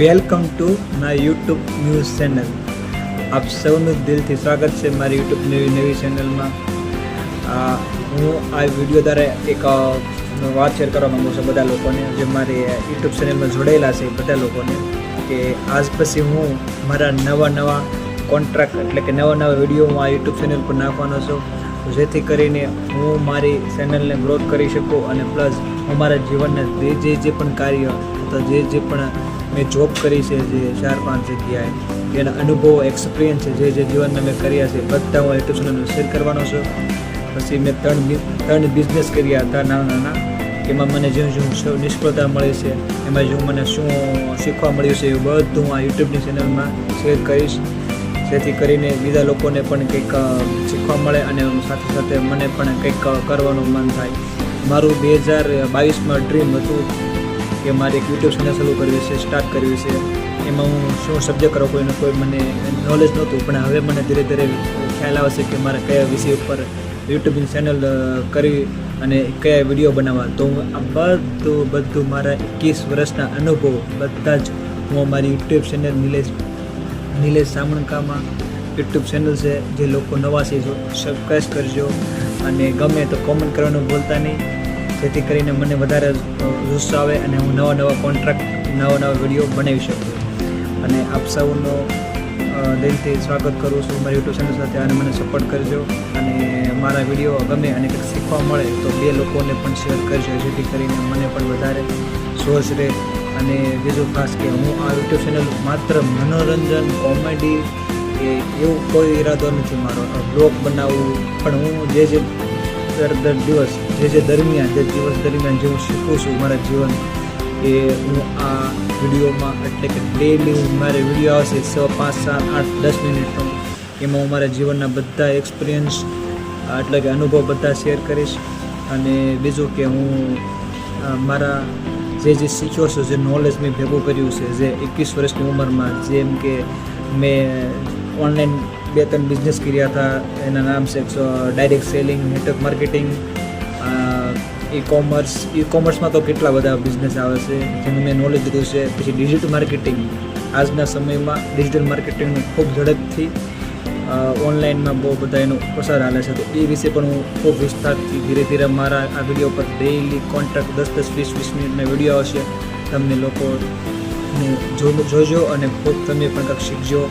Welcome to my YouTube news channel આપ સૌનું દિલથી સ્વાગત છે મારી યુટ્યુબ નવી નવી ચેનલમાં હું આ વીડિયો દ્વારા એક વાત શેર કરવા માગું છું બધા લોકોને, જે મારી યુટ્યુબ ચેનલમાં જોડાયેલા છે બધા લોકોને, કે આજ પછી હું મારા નવા નવા કોન્ટ્રાક્ટ એટલે કે નવા નવા વીડિયો હું આ યુટ્યુબ ચેનલ પર નાખવાનો છું. જેથી કરીને હું મારી ચેનલને ગ્રોથ કરી શકું અને પ્લસ હું મારા જીવનના જે જે પણ કાર્ય અથવા જે જે પણ મેં જોબ કરી છે જે ચાર, પાંચ જગ્યાએ. એના અનુભવો એક્સપિરિયન્સ છે, જે જે જીવનમાં મેં કર્યા છે, બધા હું ચેનલ શેર કરવાનો છું. પછી મેં ત્રણ ત્રણ બિઝનેસ કર્યા હતા નાના નાના. એમાં મને જે શું નિષ્ફળતા મળી છે, એમાં જો મને શું શીખવા મળ્યું છે એ બધું હું આ યુટ્યુબની ચેનલમાં શેર કરીશ. જેથી કરીને બીજા લોકોને પણ કંઈક શીખવા મળે અને સાથે સાથે મને પણ કંઈક કરવાનું મન થાય. મારું બે હજાર બાવીસમાં ડ્રીમ હતું. કે મારે એક યુટ્યુબ ચેનલ શરૂ કરવી છે સ્ટાર્ટ કરવી છે. એમાં હું શું સબ્જેક્ટ કરો કોઈને કોઈ મને નોલેજ નહોતું, પણ હવે મને ધીરે ધીરે ખ્યાલ આવશે કે મારે કયા વિષય ઉપર યુટ્યુબની ચેનલ કરવી અને કયા વીડિયો બનાવવા. તો હું આ બધું બધું મારા એકવીસ વર્ષના અનુભવ બધા જ હું મારી યુટ્યુબ ચેનલ નિલેશ નિલેશ સામણકામાં યુટ્યુબ ચેનલ છે, જે લોકો નવા છે સબસ્ક્રાઈબ કરજો અને ગમે તો કોમેન્ટ કરવાનું ભૂલતા નહીં. જેથી કરીને મને વધારે જુસ્સો આવે અને હું નવા નવા કોન્ટ્રાક્ટ નવા નવા વીડિયો બનાવી શકું. અને આપ સૌનો દિલથી સ્વાગત કરું છું મારી યુટ્યુબ ચેનલ સાથે અને મને સપોર્ટ કરજો. અને મારા વીડિયો ગમે અને કંઈક શીખવા મળે તો બે લોકોને પણ શેર કરજો, જેથી કરીને મને પણ વધારે સોર્સ રહે. અને બીજું ખાસ કે હું આ યુટ્યુબ ચેનલ માત્ર મનોરંજન કોમેડી કે એવું કોઈ ઈરાદો નથી મારો. બ્લોગ બનાવવું પણ હું જે જે દર દર દિવસ, જે જે દરમિયાન, જે દિવસ દરમિયાન જે હું શીખું છું મારા જીવન, એ હું આ વિડીયોમાં, એટલે કે ડેલી હું મારે વીડિયો આવશે છ, પાંચ, સાત, આઠ, દસ મિનિટનો એમાં હું મારા જીવનના બધા એક્સપિરિયન્સ એટલે કે અનુભવ બધા શેર કરીશ. અને બીજું કે હું મારા જે જે શીખ્યો છું, જે નોલેજ મેં ભેગું કર્યું છે, જે એકવીસ વર્ષની ઉંમરમાં, જેમ કે મેં ઓનલાઈન બે ત્રણ બિઝનેસ કર્યા હતા. એના નામ છે direct selling network marketing E commerce E કોમર્સમાં તો કેટલા બધા બિઝનેસ આવે છે, જેનું મેં નોલેજ લીધું છે. પછી ડિજિટલ માર્કેટિંગ આજના સમયમાં ડિજિટલ માર્કેટિંગનું ખૂબ ઝડપથી ઓનલાઈનમાં બહુ બધા એનો પ્રસાર હાલે છે. તો એ વિશે પણ હું ખૂબ વિસ્તારથી ધીરે ધીરે મારા આ વીડિયો પર ડેઈલી કોન્ટ્રાક્ટ દસ દસ વીસ વીસ મિનિટના વીડિયો આવશે. તમને લોકો જોજો અને ખૂબ તમે પણ કંઈક શીખજો.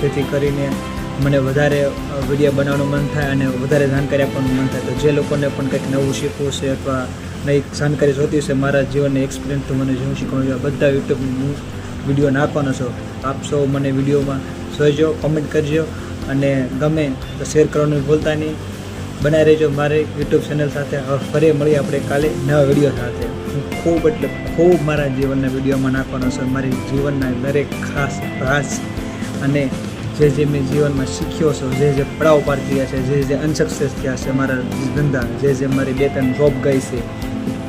જેથી કરીને મને વધારે વીડિયો બનાવવાનું મન થાય અને વધારે જાણકારી આપવાનું મન થાય. તો જે લોકોને પણ કંઈક નવું શીખવું છે અથવા નવી જાણકારી જોતી છે, મારા જીવનને એક્સપિરિયન્સ તો મને જેવું શીખવાનું છે બધા યુટ્યુબ હું વીડિયો નાખવાનો છું. આપ સૌ મને વિડીયોમાં જોઈજો કોમેન્ટ કરજો અને ગમે તો શેર કરવાનું ભૂલતા નહીં બનાવી રહેજો મારે યુટ્યુબ ચેનલ સાથે. ફરી મળીએ આપણે કાલે નવા વીડિયો સાથે. હું ખૂબ એટલે ખૂબ મારા જીવનના વિડીયોમાં નાખવાનો છું. મારી જીવનના દરેક ખાસ રાસ અને જે જે મેં જીવનમાં શીખ્યો છું, જે જે પડાવ પાર થયા છે જે જે અનસક્સેસ થયા છે મારા ધંધા, જે જે મારી બે ત્રણ જોબ ગઈ છે,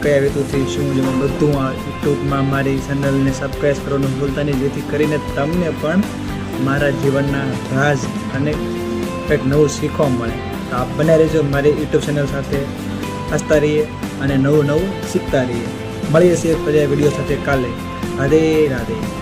કયા હેતુથી, શું જે બધું આ યુટ્યુબમાં મારી ચેનલને સબસ્ક્રાઈબ કરવાનું ભૂલતા નહીં, જેથી કરીને તમને પણ મારા જીવનના રાજ અને કંઈક નવું શીખવા મળે. તો આપ બને રહેજો મારી યુટ્યુબ ચેનલ સાથે. હસતા રહીએ અને નવું નવું શીખતા રહીએ. મળીએ છીએ ફરી વીડિયો સાથે કાલે. રાધે રાધે.